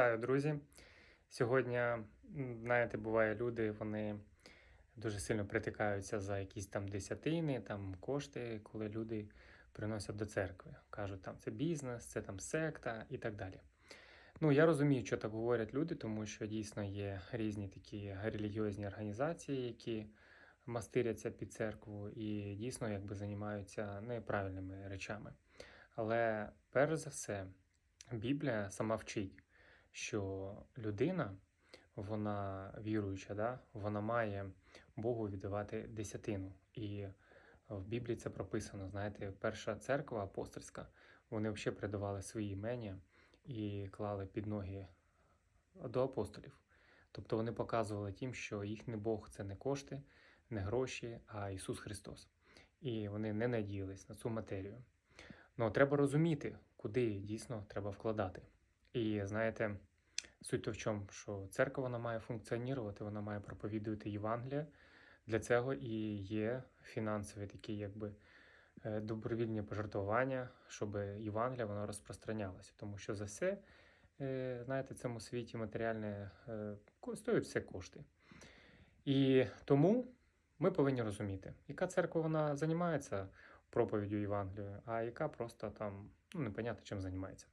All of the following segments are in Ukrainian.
Вітаю, друзі. Сьогодні, знаєте, буває, люди вони дуже сильно притикаються за якісь там десятини, там кошти, коли люди приносять до церкви. Кажуть, там це бізнес, це там секта і так далі. Ну, я розумію, що так говорять люди, тому що дійсно є різні такі релігіозні організації, які мастиряться під церкву і дійсно якби займаються неправильними речами. Але перш за все, Біблія сама вчить що людина, вона віруюча, да, вона має Богу віддавати десятину. І в Біблії це прописано. Знаєте, перша церква апостольська, вони взагалі передавали свої імення і клали під ноги до апостолів. Тобто вони показували тим, що їхній Бог це не кошти, не гроші, а Ісус Христос. І вони не надіялись на цю матерію. Ну, треба розуміти, куди дійсно треба вкладати. І знаєте, суть то в чому, що церква вона має функціонувати, вона має проповідувати Євангелія. Для цього і є фінансові такі, якби е, добровільні пожертвування, щоб Євангелія воно розпространялося. Тому що за все, е, знаєте, в цьому світі матеріальне е, стоїть все кошти. І тому ми повинні розуміти, яка церква вона займається проповіддю Євангелію, а яка просто там ну, непонятно чим займається.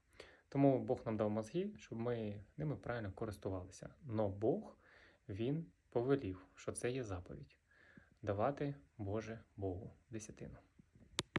Тому Бог нам дав мозги, щоб ми ними правильно користувалися. Но Бог він повелів, що це є заповідь давати Боже Богу десятину.